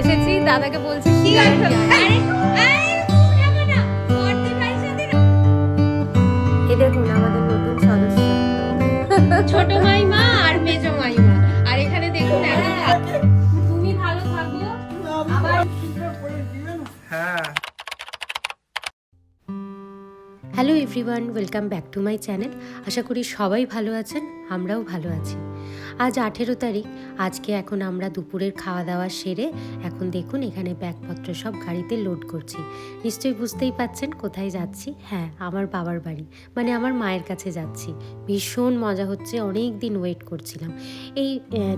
এসেছি দাদাকে বলছি কি এই দেখুন আমাদের নতুন সদস্য। ছোট মাইমা আর মেজ মাইমা। আর এখানে দেখুন তুমি ভালো থাকো। আবার হ্যাঁ। Hello everyone welcome back to my channel. আশা করি সবাই ভালো আছেন। আমরাও ভালো আছি। আজ আঠেরো তারিখ, আজকে এখন আমরা দুপুরের খাওয়া দাওয়া সেরে এখন দেখুন এখানে ব্যাগপত্র সব গাড়িতে লোড করছি। নিশ্চয়ই বুঝতেই পাচ্ছেন কোথায় যাচ্ছি? হ্যাঁ আমার বাবার বাড়ি মানে আমার মায়ের কাছে যাচ্ছি। ভীষণ মজা হচ্ছে অনেক দিন ওয়েট করছিলাম। এই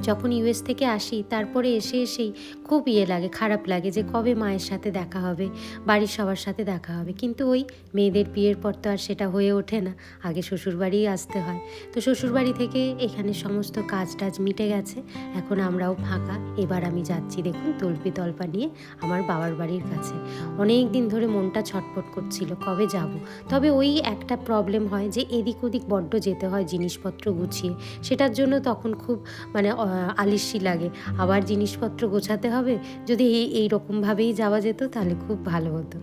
যখন ইউএস থেকে আসি, তারপরে এসে এসেই খুব ইয়ে লাগে, খারাপ লাগে যে কবে মায়ের সাথে দেখা হবে, বাড়ির সবার সাথে দেখা হবে। কিন্তু ওই মেয়েদের বিয়ের পর তো আর সেটা হয়ে ওঠে না, আগে শ্বশুরবাড়িই আসতে হয়। তো শ্বশুরবাড়ি থেকে এখানে সমস্ত কাজ টাজ মিটে গেছে। এখন আমরাও ফাঁকা। এবার আমি যাচ্ছি দেখুন তল্পি তল্পা নিয়ে আমার বাবার বাড়ির কাছে। অনেক দিন ধরে মনটা ছটপট করছিল কবে যাব? তবে ওই একটা প্রবলেম হয় যে এদিক ওদিক বড্ড যেতে হয় জিনিসপত্র গুছিয়ে। সেটার জন্য তখন খুব মানে আহ, আলিস্যি লাগে। আবার জিনিসপত্র গোছাতে হবে? যদি এই এইরকমভাবেই যাওয়া যেত তাহলে খুব ভালো হতো।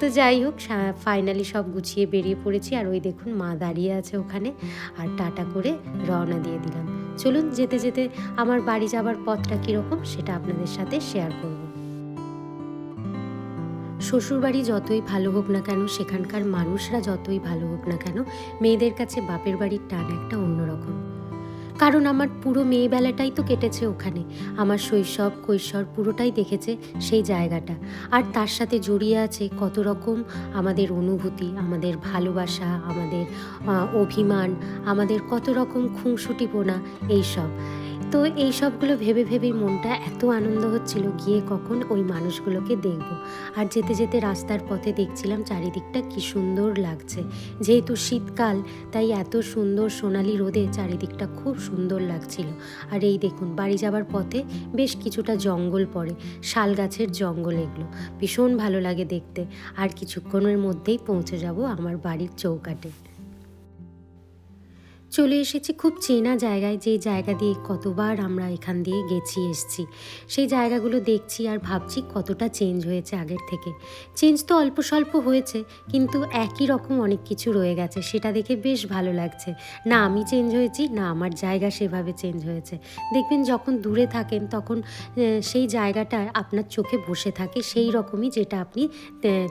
তো যাই হোক ফাইনালি সব গুছিয়ে বেরিয়ে পড়েছি। আর ওই দেখুন মা দাঁড়িয়ে আছে ওখানে। আর টাটা করে রওনা দিয়ে দিলাম। চলুন যেতে যেতে আমার বাড়ি যাবার পথটা কীরকম সেটা আপনাদের সাথে শেয়ার করব। শ্বশুরবাড়ি যতই ভালো হোক না কেন, সেখানকার মানুষরা যতই ভালো হোক না কেন, মেয়েদের কাছে বাপের বাড়ির টান একটা অন্যরকম। কারণ আমার পুরো মেয়েবেলাটাই তো কেটেছে ওখানে। আমার শৈশব, কৈশোর পুরোটাই দেখেছে সেই জায়গাটা। আর তার সাথে জড়িয়ে আছে কত রকম আমাদের অনুভূতি, আমাদের ভালোবাসা, আমাদের অভিমান, আমাদের কত রকম খুঁসুটিপোনা এইসব। তো এই সবগুলো ভেবে ভেবেই মনটা এত আনন্দ হচ্ছিল গিয়ে কখন ওই মানুষগুলোকে দেখব। আর যেতে যেতে রাস্তার পথে দেখছিলাম চারিদিকটা কি সুন্দর লাগছে। যেহেতু শীতকাল, তাই এত সুন্দর সোনালি রোদে চারিদিকটা খুব সুন্দর লাগছিল। আর এই দেখুন, বাড়ি যাবার পথে বেশ কিছুটা জঙ্গল পড়ে, শাল গাছের জঙ্গল এগুলো। ভীষণ ভালো লাগে দেখতে। আর কিছুক্ষণের মধ্যেই পৌঁছে যাব আমার বাড়ির চৌকাটে। চলে এসেছি খুব চেনা জায়গায়, যে জায়গা দিয়ে কতবার আমরা এখান দিয়ে গেছি, এসছি। সেই জায়গাগুলো দেখছি আর ভাবছি কতটা চেঞ্জ হয়েছে আগের থেকে। চেঞ্জ তো অল্প স্বল্প হয়েছে, কিন্তু একই রকম অনেক কিছু রয়ে গেছে, সেটা দেখে বেশ ভালো লাগছে। না আমি চেঞ্জ হয়েছি, না আমার জায়গা সেভাবে চেঞ্জ হয়েছে। দেখবেন যখন দূরে থাকেন, তখন সেই জায়গাটা আপনার চোখে বসে থাকে, সেই রকমই যেটা আপনি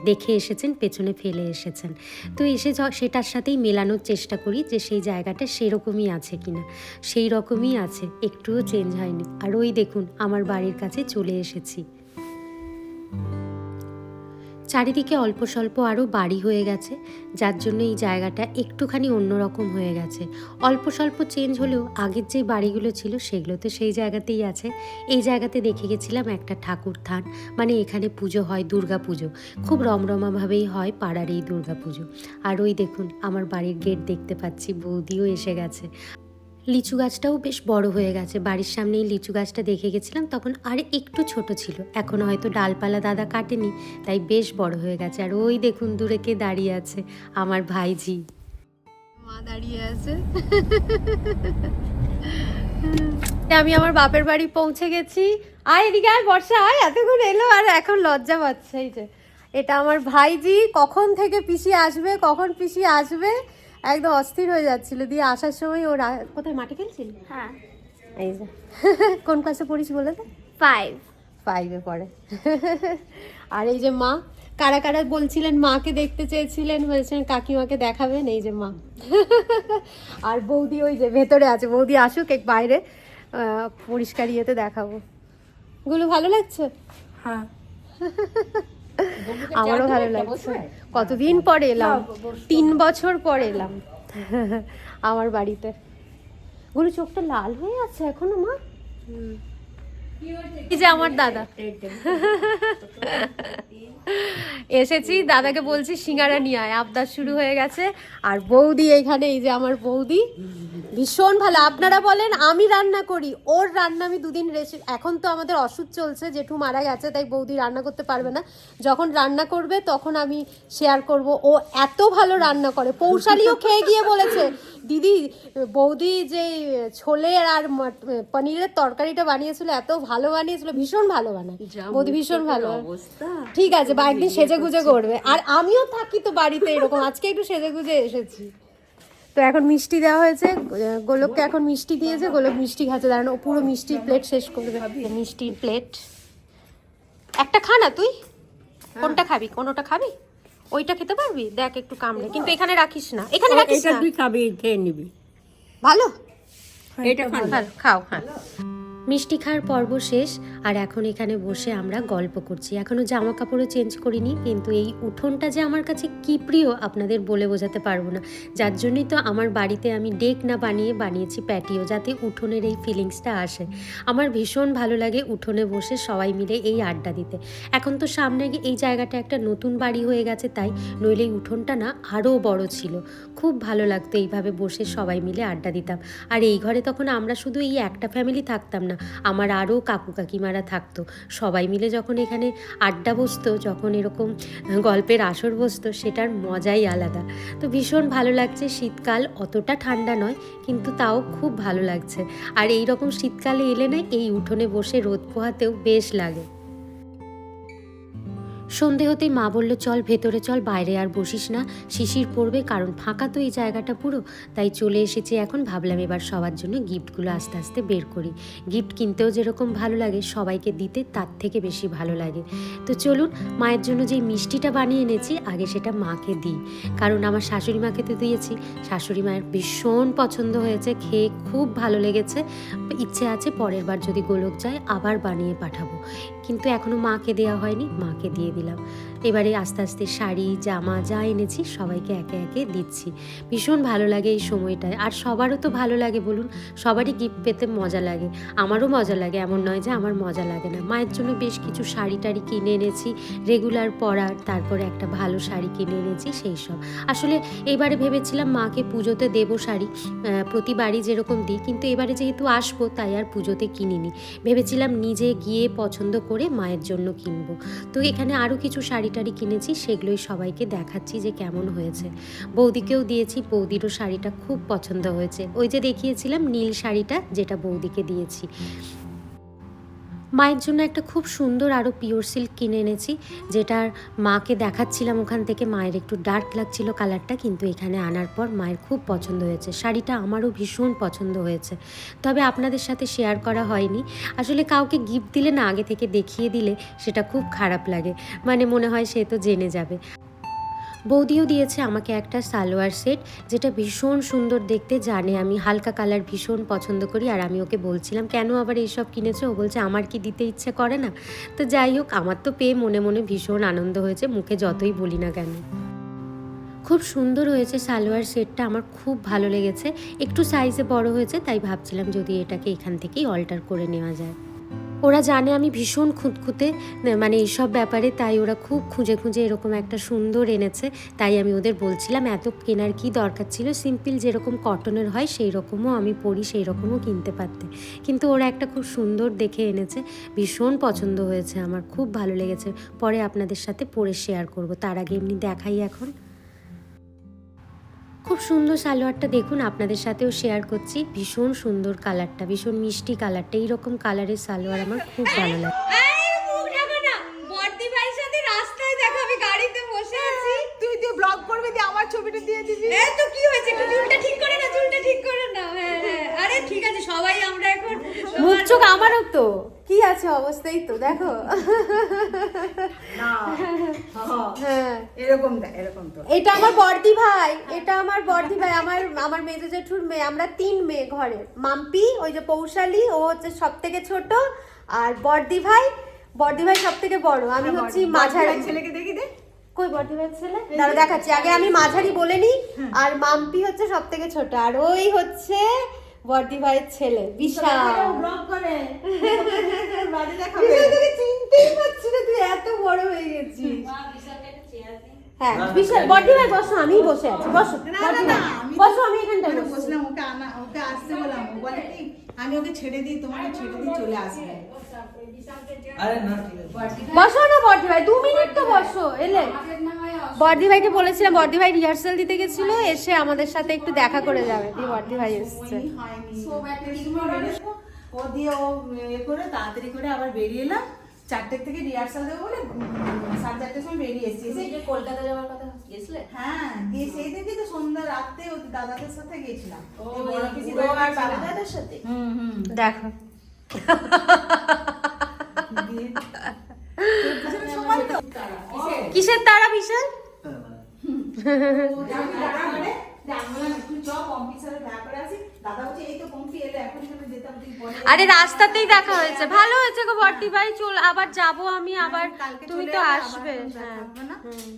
দেখে এসেছেন, পেছনে ফেলে এসেছেন। তো এসে সেটার সাথেই মেলানোর চেষ্টা করি যে সেই জায়গাটা সেরকমই আছে কি না সেই রকমই আছে, একটুও চেঞ্জ হয়নি। আর ওই দেখুন, আমার বাড়ির কাছে চলে এসেছি। চারিদিকে অল্প স্বল্প আরও বাড়ি হয়ে গেছে, যার জন্য এই জায়গাটা একটুখানি অন্যরকম হয়ে গেছে। অল্প স্বল্প চেঞ্জ হলেও আগের যে বাড়িগুলো ছিল সেগুলো তো সেই জায়গাতেই আছে। এই জায়গাতে দেখে গেছিলাম একটা ঠাকুর থান মানে এখানে পুজো হয়, দুর্গা পুজো। খুব রমরমাভাবেই হয় পাড়ার এই দুর্গা পুজো। আর ওই দেখুন, আমার বাড়ির গেট দেখতে পাচ্ছি, বৌদিও এসে গেছে। লিচু গাছটাও বেশ বড় হয়ে গেছে। বাড়ির সামনেই লিচু গাছটা দেখে গেছিলাম তখন আর একটু ছোট ছিল। এখন হয়তো ডালপালা দাদা কাটেনি তাই বেশ বড় হয়ে গেছে। আর ওই দেখুন দূরে কে দাঁড়িয়ে আছে? আমার ভাইজি মা দাঁড়িয়ে আছে। আমি আমার বাপের বাড়ি পৌঁছে গেছি। আয় এদিকে আয় বর্ষা আয় এতক্ষণ এলো আর এখন লজ্জা পাচ্ছে। এই যে এটা আমার ভাইজি কখন থেকে পিসি আসবে কখন পিসি আসবে? একদম অস্থির হয়ে যাচ্ছিল। দিয়ে আসার সময় ওরা কোথায় মাঠে খেলছিল? হ্যাঁ। এই যে। কোন ক্লাসে পড়িস বলে তো ফাইভ ফাইভে পড়ে। আর এই যে মা কারা কারা বলছিলেন মাকে দেখতে চেয়েছিলেন বলছিলেন কাকিমাকে দেখাবেন? এই যে মা। আর বৌদি ওই যে ভেতরে আছে। বৌদি আসুক এক বাইরে পরিষ্কার ইয়েতে দেখাবো। গুলো ভালো লাগছে? হ্যাঁ। আমারও ভালো লাগছে। কতদিন পরে এলাম? তিন বছর পরে এলাম। আমার বাড়িতে। গুলো চোখটা লাল হয়ে আছে এখনও মা? এই যে আমার দাদা। এসেছি দাদাকে বলছি সিঙ্গারা নিয়ে আয় আবদার শুরু হয়ে গেছে। আর বৌদি এইখানে এই যে আমার বৌদি। ভীষণ ভালো। আপনারা বলেন আমি রান্না করি ওর রান্না আমি দুদিন রেসি এখন তো আমাদের ওষুধ চলছে জেঠু মারা গেছে তাই বৌদি রান্না করতে পারবে না। যখন রান্না করবে তখন আমি শেয়ার করব। ও এত ভালো রান্না করে। পৌশালিও খেয়ে গিয়ে বলেছে দিদি বৌদি যে ছোলে আর পনিরের তরকারিটা বানিয়েছিল এত ভালো বানিয়েছিল ভীষণ ভালো বানায়। বৌদি ভীষণ ভালো। ঠিক আছে বা একদিন সেজে গুজে করবে। আর আমিও থাকি তো বাড়িতে এরকম। আজকে একটু সেজে গুজে এসেছি। তো এখন মিষ্টি দেওয়া হয়েছে। গোলককে এখন মিষ্টি দিয়েছে। গোলক মিষ্টি খাচ্ছে। দাঁড়ানো পুরো মিষ্টির প্লেট শেষ করবে মিষ্টির প্লেট একটা খা না তুই? কোনটা খাবি? কোনটা খাবি? ওইটা খেতে পারবি? দেখ একটু কামড়ে। কিন্তু এখানে রাখিস না। এখানে রাখিস এটা না। তুই খাবি খেয়ে নিবি। ভালো? এটা খাও হ্যাঁ। মিষ্টি খাওয়ার পর্ব শেষ, আর এখন এখানে বসে আমরা গল্প করছি। এখনও জামা কাপড়ও চেঞ্জ করিনি, কিন্তু এই উঠোনটা যে আমার কাছে কি প্রিয় আপনাদের বলে বোঝাতে পারব না। যার জন্যই তো আমার বাড়িতে আমি ডেক না বানিয়ে বানিয়েছি প্যাটিও, যাতে উঠোনের এই ফিলিংসটা আসে। আমার ভীষণ ভালো লাগে উঠোনে বসে সবাই মিলে এই আড্ডা দিতে। এখন তো সামনে এই জায়গাটা একটা নতুন বাড়ি হয়ে গেছে, তাই নইলে উঠোনটা না আরও বড় ছিল। খুব ভালো লাগতো এইভাবে বসে সবাই মিলে আড্ডা দিতাম। আর এই ঘরে তখন আমরা শুধু এই একটা ফ্যামিলি থাকতাম না আমার আরও কাকু কাকিমারা থাকতো। সবাই মিলে যখন এখানে আড্ডা বসতো, যখন এরকম গল্পের আসর বসতো, সেটার মজাই আলাদা। তো ভীষণ ভালো লাগছে, শীতকাল অতটা ঠান্ডা নয়, কিন্তু তাও খুব ভালো লাগছে। আর এই রকম শীতকালে এলে না, এই উঠোনে বসে রোদ পোহাতেও বেশ লাগে। সন্ধে হতেই মা বলল, চল ভেতরে চল, বাইরে আর বসিস না। শিশির পড়বে, কারণ ফাঁকা তো এই জায়গাটা পুরো। তাই চলে এসেছি এখন। ভাবলাম এবার সবার জন্য গিফটগুলো আস্তে আস্তে বের করি। গিফট কিনতেও যেরকম ভালো লাগে, সবাইকে দিতে তার থেকে বেশি ভালো লাগে। তো চলুন, মায়ের জন্য যে মিষ্টিটা বানিয়ে এনেছি, আগে সেটা মাকে দিই। কারণ আমার শাশুড়ি মাকে তো দিয়েছি। শাশুড়ি মায়ের ভীষণ পছন্দ হয়েছে, খেয়ে খুব ভালো লেগেছে। ইচ্ছে আছে পরের বার যদি গোলক যায়, আবার বানিয়ে পাঠাবো। কিন্তু এখনও মাকে দেওয়া হয়নি মাকে দিয়ে দিলাম। এবারে আস্তে আস্তে শাড়ি, জামা যা এনেছি সবাইকে একে একে দিচ্ছি। ভীষণ ভালো লাগে এই সময়টায়। আর সবারও তো ভালো লাগে বলুন, সবারই গিফট পেতে মজা লাগে। আমারও মজা লাগে, এমন নয় যে আমার মজা লাগে না। মায়ের জন্য বেশ কিছু শাড়ি টাড়ি কিনে এনেছি রেগুলার পরার তারপরে একটা ভালো শাড়ি কিনে এনেছি, সেই সব। আসলে এবারে ভেবেছিলাম মাকে পুজোতে দেবো শাড়ি প্রতিবারই যেরকম দিই, কিন্তু এবারে যেহেতু আসব, তাই আর পুজোতে কিনিনি। ভেবেছিলাম নিজে গিয়ে পছন্দ করে মায়ের জন্য কিনবো। তো এখানে আরও কিছু শাড়ি টাড়ি কিনেছি, সেগুলোই সবাইকে দেখাচ্ছি যে কেমন হয়েছে। বৌদিকেও দিয়েছি, বৌদিরও শাড়িটা খুব পছন্দ হয়েছে। ওই যে দেখিয়েছিলাম নীল শাড়িটা, যেটা বৌদিকে দিয়েছি। মায়ের জন্য একটা খুব সুন্দর আরও পিওর সিল্ক কিনে এনেছি, যেটার মাকে দেখাচ্ছিলাম ওখান থেকে, মায়ের একটু ডার্ক লাগছিল কালারটা কিন্তু এখানে আনার পর মায়ের খুব পছন্দ হয়েছে। শাড়িটা আমারও ভীষণ পছন্দ হয়েছে। তবে আপনাদের সাথে শেয়ার করা হয়নি। আসলে কাউকে গিফট দিলে না, আগে থেকে দেখিয়ে দিলে সেটা খুব খারাপ লাগে। মানে মনে হয় সে তো জেনে যাবে। বৌদিও দিয়েছে আমাকে একটা সালোয়ার সেট, যেটা ভীষণ সুন্দর দেখতে, জানে আমি হালকা কালার ভীষণ পছন্দ করি, আর আমি ওকে বলছিলাম, কেন আবার এইসব কিনেছে? ও বলছে, আমার কি দিতে ইচ্ছে করে না। তো যাই হোক, আমার তো পেয়ে মনে মনে ভীষণ আনন্দ হয়েছে, মুখে যতই বলি না কেন। খুব সুন্দর হয়েছে সালোয়ার সেটটা, আমার খুব ভালো লেগেছে। একটু সাইজে বড় হয়েছে, তাই ভাবছিলাম যদি এটাকে এখান থেকেই অল্টার করে নেওয়া যায়। ওরা জানে আমি ভীষণ খুঁতখুঁতে মানে এইসব ব্যাপারে, তাই ওরা খুব খুঁজে খুঁজে এরকম একটা সুন্দর এনেছে। তাই আমি ওদের বলছিলাম, এত কেনার কি দরকার ছিল? সিম্পল যেরকম কটনের হয় সেই রকমও আমি পরি সেই রকমও কিনতে পারতে। কিন্তু ওরা একটা খুব সুন্দর দেখে এনেছে। ভীষণ পছন্দ হয়েছে আমার, খুব ভালো লেগেছে। পরে আপনাদের সাথে পরে শেয়ার করব। তার আগে এমনি দেখাই এখন। খুব সুন্দর সালোয়ারটা দেখুন আপনাদের সাথেও শেয়ার করছি। ভীষণ সুন্দর কালারটা ভীষণ মিষ্টি কালারটা এইরকম কালারের সালোয়ার আমার খুব ভালো লাগে। বর্দি ভাইয়ের সাথে রাস্তায় দেখাবে গাড়িতে বসে আছি। তুই তুই ব্লগ করবি দিয়ে আমার ছবিটা দিয়ে দিবি। এ তো কি হয়েছে একটু চুলটা ঠিক করে না চুলটা ঠিক করে না। ঠিক আছে সবাই আমরা এখন মুখ চোখ আমারও তো। কি আছে অবস্থাই তো দেখো। হ্যাঁ। এরকম এরকম তো। এটা আমার বর্দি ভাই এটা আমার বর্দি ভাই আমার আমার মেজো জেঠুর মেয়ে আমরা তিন মেয়ে ঘরে মাম্পি ওই যে পৌশালি ও হচ্ছে সব থেকে ছোট আর বর্দি ভাই বর্দি ভাই সব থেকে বড়। আমি হচ্ছি মাঝারি। ছেলেকে দেখি দে। কই বর্দি ভাই ছেলে? দাঁড়া দেখাচ্ছি। আগে আমি মাঝারি বলে নি আর মাম্পি হচ্ছে সব থেকে ছোট আর ওই হচ্ছে বর্দি ভাইয়ের ছেলে বিশাল। তোকে চিনতেই পারছি না তুই এত বড় হয়ে গেছিস। হ্যাঁ বিশাল। বডি ভাই বসো আমি বসে। আছি বসো আমি বসো আমি এখানটায় বসলাম ওকে আনা ওকে আসতে বললাম বলে কি আমি ওকে ছেড়ে দিই তোমাকে ছেড়ে দিই চলে আসবে। বসো না বর্দি ভাই দু মিনিট তো বসো এলে। বর্দি ভাইকে বলেছিলাম বর্দি ভাই রিহার্সাল দিতে গেছিল এসে আমাদের সাথে একটু দেখা করে যাবে। দিয়ে বর্দি ভাই এসছে। ও দিয়ে ও এ করে তাড়াতাড়ি করে আবার বেরিয়ে এলাম চারটের থেকে রিহার্সাল দেবো বলে সাড়ে চারটের সময় বেরিয়ে এসেছি। এসে কলকাতা যাওয়ার কথা গেছিলে? হ্যাঁ দিয়ে সেই থেকে তো সন্ধ্যা রাত্রে ওদের দাদাদের সাথে গেছিলাম ও সাথে। হুম হুম দেখো দিয়ে তোর পিছনে সময় তো কিসের তারা বিশাল? আরে রাস্তাতেই দেখা হয়েছে। ভালো হয়েছে গো বর্দি ভাই চল আবার যাব আমি আবার তুমি তো আসবে।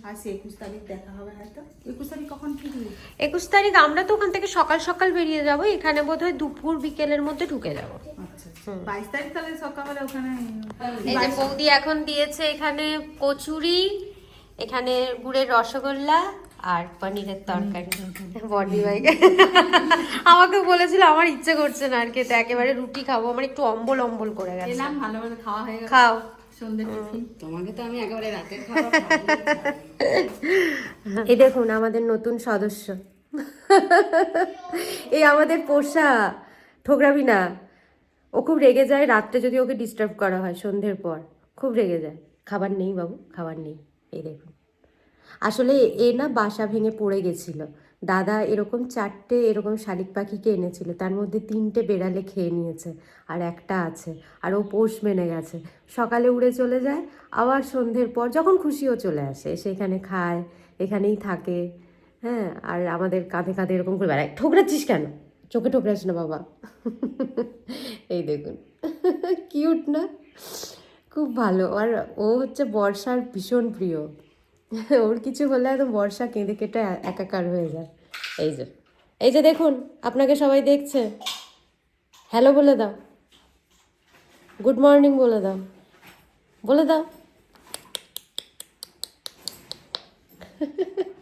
হ্যাঁ একুশ তারিখ দেখা হবে হয়তো। একুশ তারিখ কখন ফিরবি একুশ তারিখ আমরা তো ওখান থেকে সকাল সকাল বেরিয়ে যাব। এখানে বোধহয় দুপুর বিকেলের মধ্যে ঢুকে যাব। বাইশ তারিখ তাহলে সকালবেলা ওখানে এই যে বৌদি এখন দিয়েছে এখানে কচুরি এখানে গুড়ের রসগোল্লা আর পনিরের তরকারি। বডি ভাই আমাকে বলেছিল আমার ইচ্ছে করছে না আর খেতে একেবারে রুটি খাব। আমার একটু অম্বল অম্বল করে গেছে। এলাম ভালো ভালো খাওয়া হয়ে গেল খাও। তোমাকে তো আমি একেবারে রাতের এই দেখুন আমাদের নতুন সদস্য। এই আমাদের পোষা ঠোকরাবি না। ও খুব রেগে যায় রাত্রে যদি ওকে ডিস্টার্ব করা হয়, সন্ধ্যের পর। খুব রেগে যায়। খাবার নেই বাবু, খাবার নেই। এই দেখুন। আসলে এ না বাসা ভেঙে পড়ে গেছিল। দাদা এরকম চারটে এরকম শালিক পাখিকে এনেছিল, তার মধ্যে তিনটে বেড়ালে খেয়ে নিয়েছে, আর একটা আছে, আর ও পোষ মেনে গেছে। সকালে উড়ে চলে যায়, আবার সন্ধ্যের পর যখন খুশিও চলে আসে, এসে এখানে খায়, এখানেই থাকে হ্যাঁ আর আমাদের কাঁধে কাঁধে এরকম করে বেড়ায়। ঠোকরাচ্ছিস কেন? চোখে ঠোকরাস না বাবা। এই দেখুন। কিউট না? খুব ভালো। আর ও হচ্ছে বর্ষার ভীষণ প্রিয়। ওর কিছু হলে একদম বর্ষা কেঁদে কেটে একাকার হয়ে যায়। এই যে। এই যে দেখুন, আপনাকে সবাই দেখছে। হ্যালো বলে দাও। গুড মর্নিং বলে দাও। বলে দাও।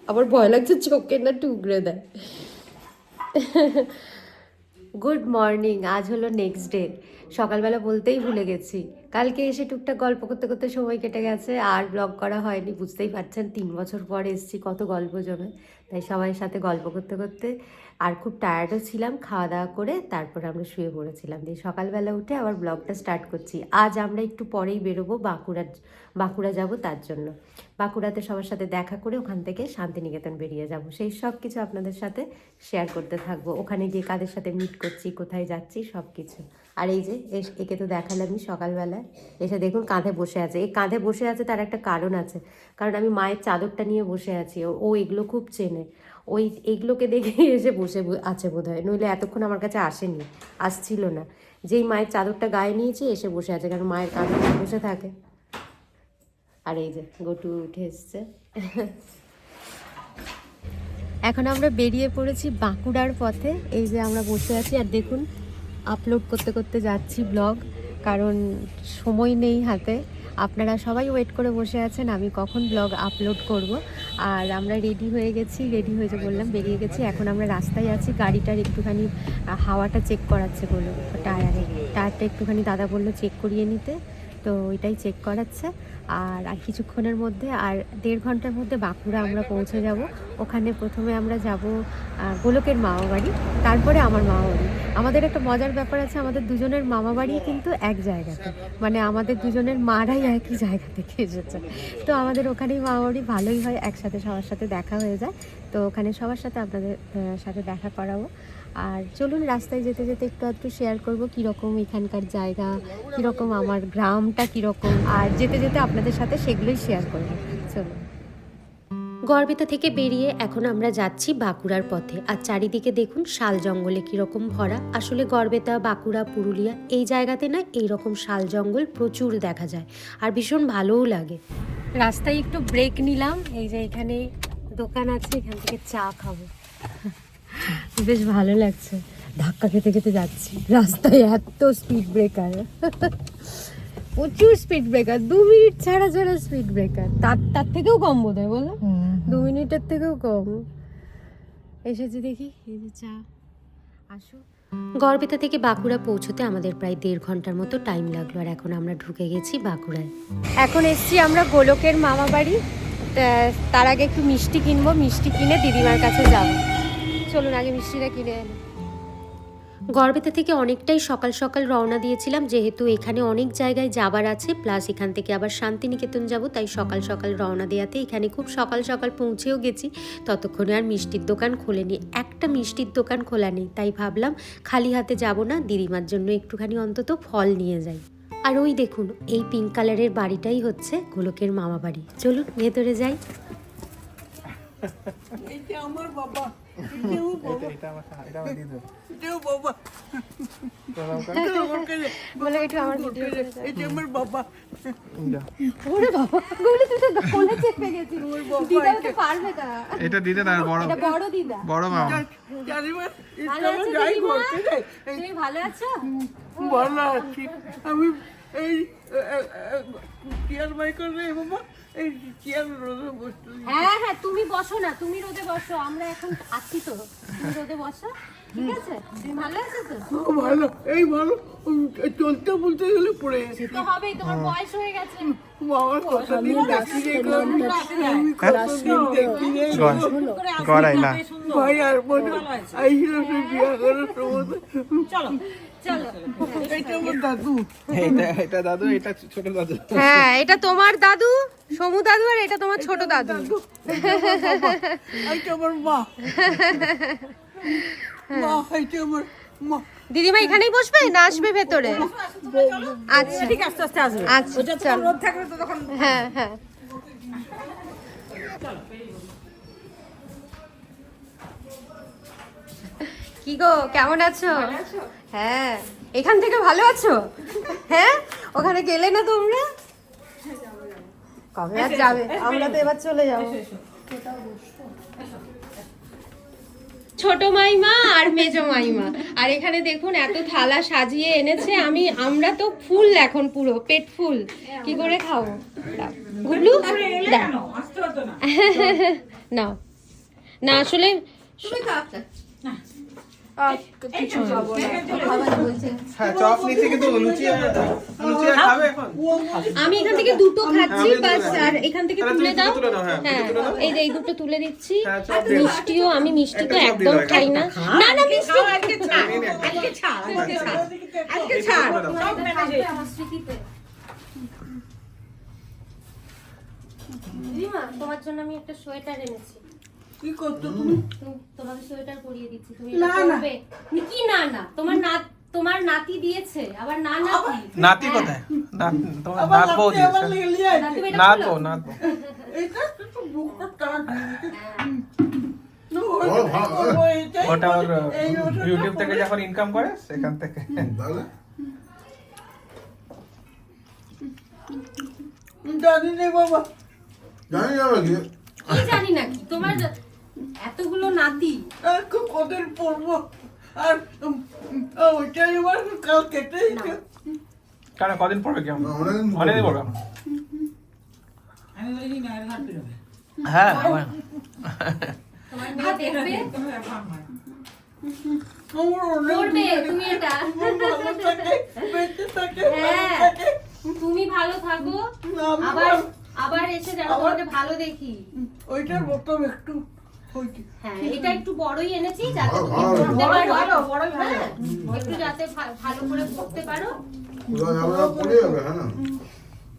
আবার ভয় লাগছে চোখে না টুকরে দেয়। গুড মর্নিং আজ হলো নেক্সট ডে সকালবেলা বলতেই ভুলে গেছি। কালকে এসে টুকটাক গল্প করতে করতে সময় কেটে গেছে, আর ব্লগ করা হয়নি, বুঝতেই পারছেন, তিন বছর পর এসছি, কত গল্প জমে। তাই সবাই সাথে গল্প করতে করতে, আর খুব টায়ার্ডও ছিলাম, খাওয়া দাওয়া করে তারপরে আমরা শুয়ে পড়েছিলাম। দিয়ে সকালবেলা উঠে আবার ব্লগটা স্টার্ট করছি। আজ আমরা একটু পরেই বেরোবো বাঁকুড়া বাঁকুড়া যাব তার জন্য। বাঁকুড়াতে সবার সাথে দেখা করে ওখান থেকে শান্তিনিকেতন বেরিয়ে যাব। সেই সব কিছু আপনাদের সাথে শেয়ার করতে থাকব। ওখানে গিয়ে কাদের সাথে মিট করছি, কোথায় যাচ্ছি সব কিছু আর এই যে একে তো দেখালামই সকালবেলায়। এসে দেখুন কাঁধে বসে আছে। এই কাঁধে বসে আছে তার একটা কারণ আছে। কারণ আমি মায়ের চাদরটা নিয়ে বসে আছি। ও- এগুলো খুব চেনে। ওই এগুলোকে দেখে এসে বসে আছে বোধ হয় নইলে এতক্ষণ আমার কাছে আসেনি, আসছিল না। যেই মায়ের চাদরটা গায়ে নিয়েছে, এসে বসে আছে। কারণ মায়ের কাঁধে বসে থাকে। আর এই যে গোটু উঠে এসছে। এখন আমরা বেরিয়ে পড়েছি বাঁকুড়ার পথে। এই যে আমরা বসে আছি। আর দেখুন আপলোড করতে করতে যাচ্ছি ব্লগ কারণ সময় নেই হাতে। আপনারা সবাই ওয়েট করে বসে আছেন, আমি কখন ব্লগ আপলোড করব। আর আমরা রেডি হয়ে গেছি রেডি হয়ে যে বললাম, বেরিয়ে গেছি। এখন আমরা রাস্তায় আছি, গাড়িটার একটুখানি হাওয়াটা চেক করাচ্ছে বলল টায়ারে টায়ারটা একটুখানি দাদা বলল চেক করিয়ে নিতে। তো ওইটাই চেক করাচ্ছে। আর আর কিছুক্ষণের মধ্যে আর দেড় ঘণ্টার মধ্যে বাঁকুড়া আমরা পৌঁছে যাব। ওখানে প্রথমে আমরা যাব গোলকের মামা বাড়ি তারপরে আমার মামা বাড়ি আমাদের একটা মজার ব্যাপার আছে, আমাদের দুজনের মামা বাড়ি কিন্তু এক জায়গাতে। মানে আমাদের দুজনের মারাই একই জায়গা থেকে এসেছে। তো আমাদের ওখানেই মামা বাড়ি ভালোই হয়, একসাথে সবার সাথে দেখা হয়ে যায়। তো ওখানে সবার সাথে আপনাদের সাথে দেখা করাবো। আর চলুন রাস্তায় যেতে যেতে একটু একটু শেয়ার করব কীরকম এখানকার জায়গা, কীরকম আমার গ্রামটা কীরকম, আর যেতে যেতে আপনাদের সাথে সেগুলোই শেয়ার করব। চলুন। গড়বেতা থেকে বেরিয়ে এখন আমরা যাচ্ছি বাঁকুড়ার পথে। আর চারিদিকে দেখুন শাল জঙ্গলে কীরকম ভরা। আসলে গড়বেতা বাঁকুড়া, পুরুলিয়া, এই জায়গাতে না এইরকম শাল জঙ্গল প্রচুর দেখা যায়। আর ভীষণ ভালোও লাগে। রাস্তায় একটু ব্রেক নিলাম। এই যে এখানে দোকান আছে, এখান থেকে চা খাব। বেশ ভালো লাগছে। ধাক্কা খেতে খেতে যাচ্ছি। রাস্তায় এত স্পিড ব্রেকার প্রচুর স্পিড ব্রেকার দু মিনিট ছাড়া ছাড়া স্পিড ব্রেকার তার তার থেকেও কম বোধ হয় বলো দু মিনিটের থেকেও কম। এসেছি দেখি এই যে চা। আসো। গড়বেতা থেকে বাঁকুড়া পৌঁছতে আমাদের প্রায় দেড় ঘণ্টার মতো টাইম লাগল আর এখন আমরা ঢুকে গেছি বাঁকুড়ায়। এখন এসছি আমরা গোলকের মামা বাড়ি তা- তার আগে একটু মিষ্টি কিনবো। মিষ্টি কিনে দিদিমার কাছে যাব। চলুন, আগে মিষ্টিটা কিনে আনি। গড়বেতা থেকে অনেকটাই সকাল সকাল রওনা দিয়েছিলাম, যেহেতু এখানে অনেক জায়গায় যাবার আছে, প্লাস এখান থেকে আবার শান্তিনিকেতন যাব, তাই সকাল সকাল রওনা দেওয়াতে এখানে খুব সকাল সকাল পৌঁছেও গেছি। ততক্ষণে আর মিষ্টির দোকান খোলেনি, একটা মিষ্টির দোকান খোলা নেই, তাই ভাবলাম খালি হাতে যাব না, দিদিমার জন্য একটুখানি অন্তত ফল নিয়ে যাই। আর ওই দেখুন, এই পিঙ্ক কালারের বাড়িটাই হচ্ছে গোলকের মামা বাড়ি চলুন, ভেতরে যাই। আমার বাবা। এটা আমার এটা আমার দিদি এটাও বাবা প্রণাম কর এটা আমার কাছে বলে একটু আমার ভিডিও এটা আমার বাবা যা। ওরে বাবা গুলি তুই তো কোলে চেপে গেছিস দিদা তো পারবে না এটা দিদি না বড় বড় দিদা। বড় মামা। ভালো আছো ভালো আমি এই চেয়ার বাই করবে বাবা? হ্যাঁ হ্যাঁ তুমি বসো না তুমি রোদে বসো আমরা এখন আছি তো। তুমি রোদে বসো ঠিক আছে? তুমি ভালো আছো তো? ও, ভালো এই ভালো চলতে বলতে গেলে পড়ে গেছে। তো হবেই তোমার বয়স হয়ে গেছে। বাবার কতদিন দেখি রে আমি কতদিন দেখি রে। গড়াই না। ভাই আর বোন আইছিল সে বিয়া করার সময় চলো। এটা দাদু। এটা এটা দাদু এটা ছোট দাদু। হ্যাঁ এটা তোমার দাদু সমু দাদু আর এটা তোমার ছোট দাদু। দিদিমা এখানেই বসবে না আসবে ভেতরে? আচ্ছা। ঠিক আস্তে আস্তে আসবে। আচ্ছা চলো। হ্যাঁ হ্যাঁ। কি গো কেমন আছো? হ্যাঁ এখান থেকে ভালো আছো? হ্যাঁ ওখানে গেলে না তোমরা? কবে আর যাবে? আমরা তো এবার চলে যাব। ছোট মাইমা আর মেজো মাইমা। আর এখানে দেখুন এত থালা সাজিয়ে এনেছে। আমি আমরা তো ফুল এখন পুরো পেট ফুল। কি করে খাব। গুবলু। নাও না। আসলে আমি এখান থেকে দুটো খাচ্ছি বাস আর এখান থেকে তুলে দাও হ্যাঁ, হ্যাঁ। এই যে এই দুটো তুলে দিচ্ছি হ্যাঁ। মিষ্টিও আমি মিষ্টি তো একদম খাই না না না মিষ্টি আজকে ছাড় আজকে ছাড় আজকে ছাড় আমার স্মৃতিতে দিদিমা তোমার জন্য আমি একটা সোয়েটার এনেছি কি করছ তুমি? তুমি- তোমাকে সোয়েটার পরিয়ে দিচ্ছি তুমি না, না। কি না না? তোমার নাত তোমার নাতি দিয়েছে আবার না নাতি? নাতি কোথায়? তোমার নাত বউ দিয়েছে নাতি বউ নাত বউ এটা তো বুকটা টান হ্যাঁ। ওটা ওর ইউটিউব থেকে যখন ইনকাম করে সেখান থেকে। জানি নে বাবা। জানি না কি জানি নাকি? তোমার এতগুলো নাতি। খুব কদিন পড়ব। আর ওইটাই এবার কাল কেটে কারণ কদিন পড়বে কি অনেকদিন পড়বে। হ্যাঁ তুমি ভালো থাকে আবার আবার এসে যেন তোমাকে ভালো দেখি। ওইটার বোতাম একটু। হ্যাঁ এটা একটু বড়ই এনেছি যাতে ভালো, তুমি ভালো। পড়তে পারো হ্যাঁ, একটু যাতে ভালো করে পড়তে পারো। কোথায় যাবে না পড়ে যাবে হ্যাঁ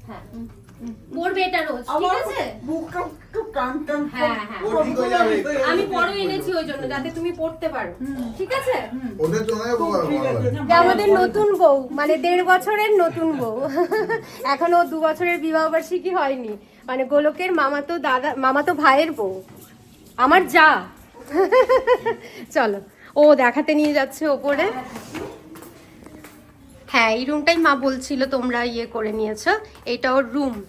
হ্যাঁ পড়বে এটা রোজ ঠিক আছে? বুকটা একটু টান টান হ্যাঁ, হ্যাঁ। ও ঠিক হয়ে যাবে। আমি বড় এনেছি ওই জন্য যাতে তুমি পড়তে পারো ঠিক আছে? ওদের তো নয় বাবা যে আমাদের নতুন বউ মানে দেড় বছরের নতুন বউ। এখনও দু বছরের বিবাহ বার্ষিকী হয়নি। মানে গোলকের মামাতো দাদা মামাতো ভাইয়ের বউ। আমার যা। চলো ও দেখাতে নিয়ে যাচ্ছে ওপরে। হ্যাঁ এই রুমটাই মা বলছিল তোমরা ইয়ে করে নিয়েছো। এটা ওর রুম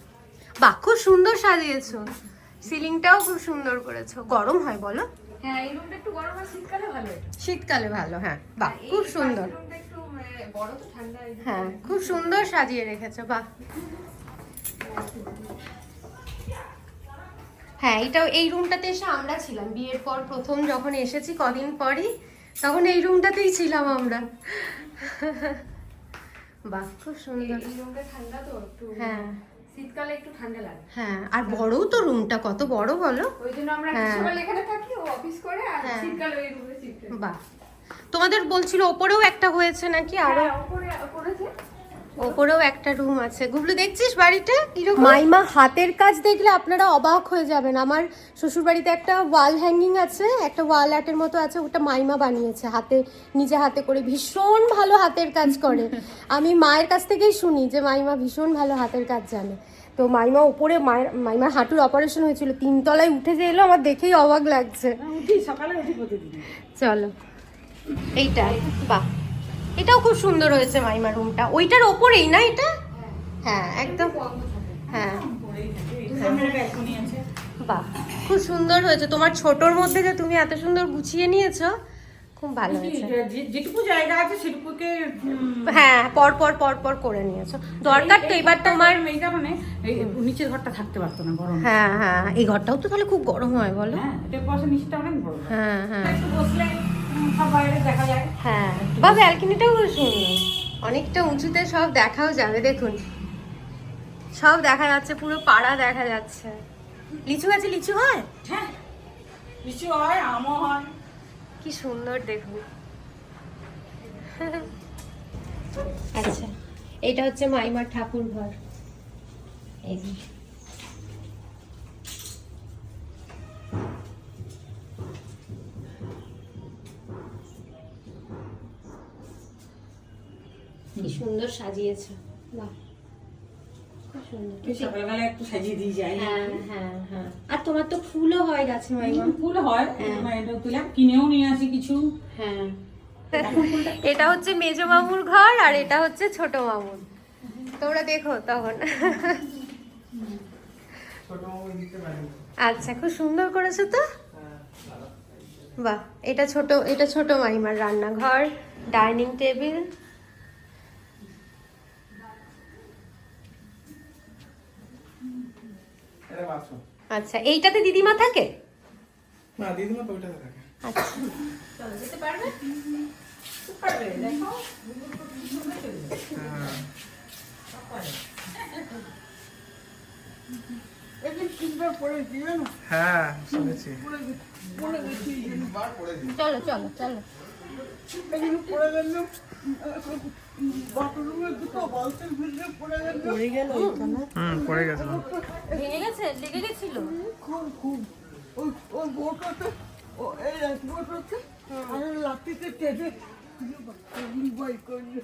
বাহ খুব সুন্দর সাজিয়েছো। সিলিংটাও খুব সুন্দর করেছ। গরম হয় বলো। হ্যাঁ শীতকালে ভালো ভালো হ্যাঁ। বাহ খুব সুন্দর। হ্যাঁ খুব সুন্দর সাজিয়ে রেখেছো বাহ। হ্যাঁ এটাও এই রুমটাতে এসে আমরা ছিলাম। বিয়ের পর প্রথম যখন এসেছি কদিন পরই তখন এই রুমটাতেই ছিলাম আমরা। বাহ খুব সুন্দর। এই রুমটা ঠান্ডা তো একটু। হ্যাঁ। শীতকালে একটু ঠান্ডা লাগে। হ্যাঁ আর বড়ও তো রুমটা কত বড় বলো? ওই জন্য আমরা হ্যাঁ। এখানে থাকি ও অফিস করে আর হ্যাঁ। শীতকালে ওই রুমে শিফট বাহ। তোমাদের বলছিল ওপরেও একটা হয়েছে নাকি আরও? উপরে করেছে ওপরেও একটা রুম আছে। গুবলু দেখছিস বাড়িটা? কীরকম? মাইমা হাতের কাজ দেখলে আপনারা অবাক হয়ে যাবেন। আমার শ্বশুর বাড়িতে একটা ওয়াল হ্যাঙ্গিং আছে একটা ওয়াল আর্টের মতো আছে ওটা মাইমা বানিয়েছে। হাতে নিজে হাতে করে ভীষণ ভালো হাতের কাজ করে। আমি মায়ের কাছ থেকেই শুনি যে মাইমা ভীষণ ভালো হাতের কাজ জানে। তো মাইমা ওপরে মায়ের মাইমার হাঁটুর অপারেশন হয়েছিল। তিনতলায় উঠে যে এলো আমার দেখেই অবাক লাগছে। সকালে উঠি প্রতিদিন। চলো। এইটা বাহ। এটাও খুব সুন্দর হয়েছে মাইমা রুমটা। ওইটার ওপরেই না এটা? হ্যাঁ একদম। হ্যাঁ। বাহ খুব সুন্দর হয়েছে। তোমার ছোটর মধ্যে যে তুমি এত সুন্দর গুছিয়ে নিয়েছো খুব ভালো হয়েছে। যেটুকু জায়গা আছে সেটুকুকে হ্যাঁ পর পর পর পর করে নিয়েছো। দরকার তো এবার তোমার এই কারণে নিচের ঘরটা থাকতে পারতো না গরম। হ্যাঁ হ্যাঁ। এই ঘরটাও তো তাহলে খুব গরম হয় বলো। হ্যাঁ এটা নিচটা অনেক বড়। হ্যাঁ হ্যাঁ। একটু বসলে হ্যাঁ। বা ব্যালকনিটাও সুন্দর। অনেকটা উঁচুতে সব দেখাও যাবে দেখুন। সব দেখা যাচ্ছে পুরো পাড়া দেখা যাচ্ছে। লিচু গাছে লিচু হয়? হ্যাঁ। কিছু হয় আমও হয়। কি সুন্দর দেখুন। আচ্ছা এটা হচ্ছে মাইমার ঠাকুর ঘর। এই কি সুন্দর সাজিয়েছে। বাহ খুব সুন্দর। এই সকালবেলা একটু সাজিয়ে দিয়ে হ্যাঁ হ্যাঁ হ্যাঁ। আর তোমার তো ফুলও হয় গাছে মাইমা। ফুল হয়। হ্যাঁ। এটা কিনেও নিয়ে আসি কিছু। হ্যাঁ। এটা হচ্ছে মেজো মামুর ঘর আর এটা হচ্ছে ছোট মামুর। তোমরা দেখো তখন। আচ্ছা খুব সুন্দর করেছ তো? বাহ এটা ছোট এটা ছোট মাইমার রান্নাঘর ডাইনিং টেবিল আচ্ছা এইটাতে দিদিমা থাকে? না দিদিমা তো ওইটাতে থাকে। আচ্ছা। জানো হ্যাঁ। শুনেছি। চলো চলো চলো। পড়ে গেল। হুম পড়ে ভেঙে গেছে? লেগে গেছিল? খুব খুব। ওই ওই বোটাতে ও এই এক আর লাঠিতে টেনে বাই করল